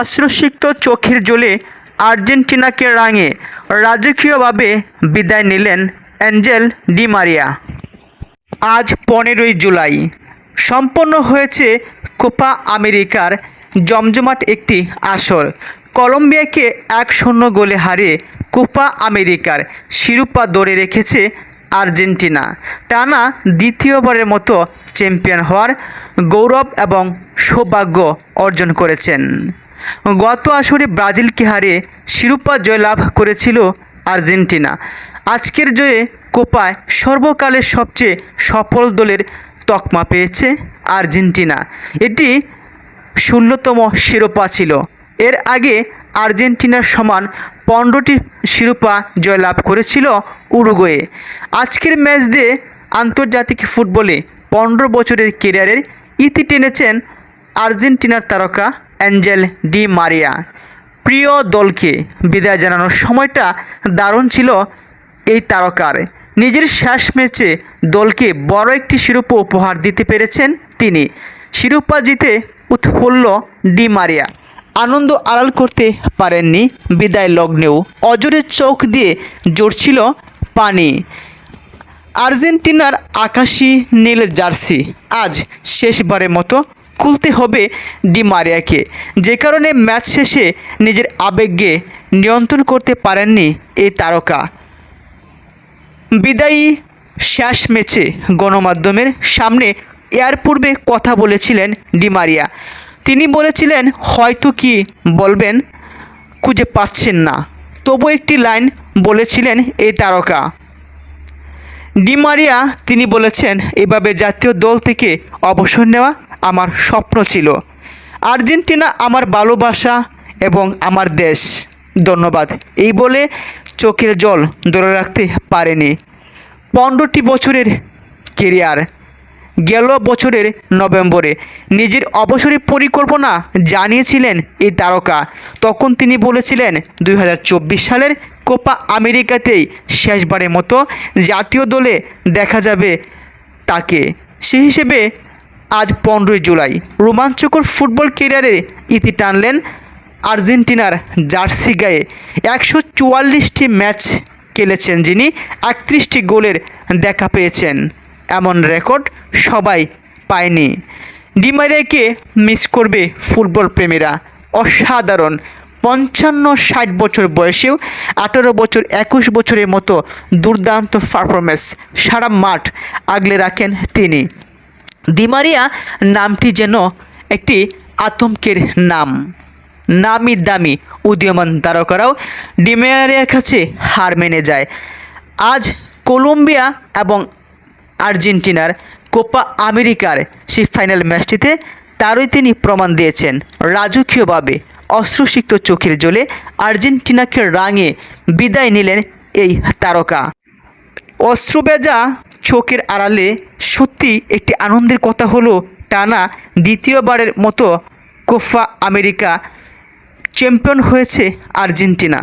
অশ্রুসিক্ত চোখের জলে আর্জেন্টিনাকে রাঙে রাজকীয়ভাবে বিদায় নিলেন অ্যাঞ্জেল ডি মারিয়া। আজ পনেরোই জুলাই। সম্পন্ন হয়েছে কোপা আমেরিকার জমজমাট একটি আসর। কলম্বিয়াকে এক শূন্য গোলে হারিয়ে কোপা আমেরিকার শিরোপা ধরে রেখেছে আর্জেন্টিনা। টানা দ্বিতীয়বারের মতো চ্যাম্পিয়ন হওয়ার গৌরব এবং সৌভাগ্য অর্জন করেছেন। গত আসরে ব্রাজিলকে হারিয়ে শিরোপা জয়লাভ করেছিল আর্জেন্টিনা। আজকের জয়ে কোপায় সর্বকালের সবচেয়ে সফল দলের তকমা পেয়েছে আর্জেন্টিনা। এটি ষোলোতম শিরোপা ছিল। এর আগে আর্জেন্টিনার সমান পনেরোটি শিরোপা জয়লাভ করেছিল উরুগুয়ে। আজকের ম্যাচ দিয়ে আন্তর্জাতিক ফুটবলে পনেরো বছরের কেরিয়ারের ইতি টেনেছেন আর্জেন্টিনার তারকা অ্যাঞ্জেল ডি মারিয়া। প্রিয় দলকে বিদায় জানানোর সময়টা দারুণ ছিল এই তারকার। নিজের শেষ ম্যাচে দলকে বড় একটি শিরোপা উপহার দিতে পেরেছেন তিনি। শিরোপা জিতে উৎফুল্ল ডি মারিয়া। আনন্দ আড়াল করতে পারেননি বিদায় লগ্নেও। অজরে চোখ দিয়ে জড়ছিল পানি। আর্জেন্টিনার আকাশি নীল জার্সি। আজ শেষবারের মতো খুলতে হবে ডি মারিয়াকে। যে কারণে ম্যাচ শেষে নিজের আবেগকে নিয়ন্ত্রণ করতে পারেননি এই তারকা। বিদায়ী শেষ ম্যাচে গণমাধ্যমের সামনে এর পূর্বে কথা বলেছিলেন ডিমারিয়া তিনি বলেছিলেন, হয়তো কি বলবেন? খুঁজে পাচ্ছেন না। তবু একটি লাইন বলেছিলেন এই তারকা। ডিমারিয়া তিনি বলেছেন, এভাবে জাতীয় দল থেকে অবসর নেওয়া আমার স্বপ্ন ছিল। আর্জেন্টিনা আমার ভালোবাসা এবং আমার দেশ। ধন্যবাদ। এই বলে চোখের জল ধরে রাখতে পারেনি। পনেরোটি বছরের কেরিয়ার। গেল বছরের নভেম্বরে নিজের অবসরের পরিকল্পনা জানিয়েছিলেন এই তারকা। তখন তিনি বলেছিলেন দু হাজার চব্বিশ সালের কোপা আমেরিকাতেই শেষবারের মতো জাতীয় দলে দেখা যাবে তাকে। সে হিসেবে আজ পনেরোই জুলাই। রোমাঞ্চকর ফুটবল কেরিয়ারে ইতি টানলেন আর্জেন্টিনার জার্সি গায়ে। একশো চুয়াল্লিশটি ম্যাচ খেলেছেন যিনি, একত্রিশটি গোলের দেখা পেয়েছেন। এমন রেকর্ড সবাই পায়নি। ডিমারিয়াকে মিস করবে ফুটবল প্রেমীরা। অসাধারণ। পঞ্চান্ন ষাট বছর বয়সেও আঠারো বছর একুশ বছরের মতো দুর্দান্ত পারফরমেন্স সারা মাঠ আগলে রাখেন তিনি। দিমারিয়া নামটি যেন একটি আতঙ্কের নাম। নামি দামি উদীয়মান তারকারাও ডিমেয়ারিয়ার কাছে হার মেনে যায়। আজ কলম্বিয়া এবং আর্জেন্টিনার কোপা আমেরিকার সেই ফাইনাল ম্যাচটিতে তারই তিনি প্রমাণ দিয়েছেন। রাজকীয়ভাবে অশ্রুসিক্ত চোখের জলে আর্জেন্টিনাকে রাঙে বিদায় নিলেন এই তারকা। অশ্রুবেজা চোখের আড়ালে সত্যি একটি আনন্দের কথা হলো টানা দ্বিতীয়বারের মতো কোফা আমেরিকা চ্যাম্পিয়ন হয়েছে আর্জেন্টিনা।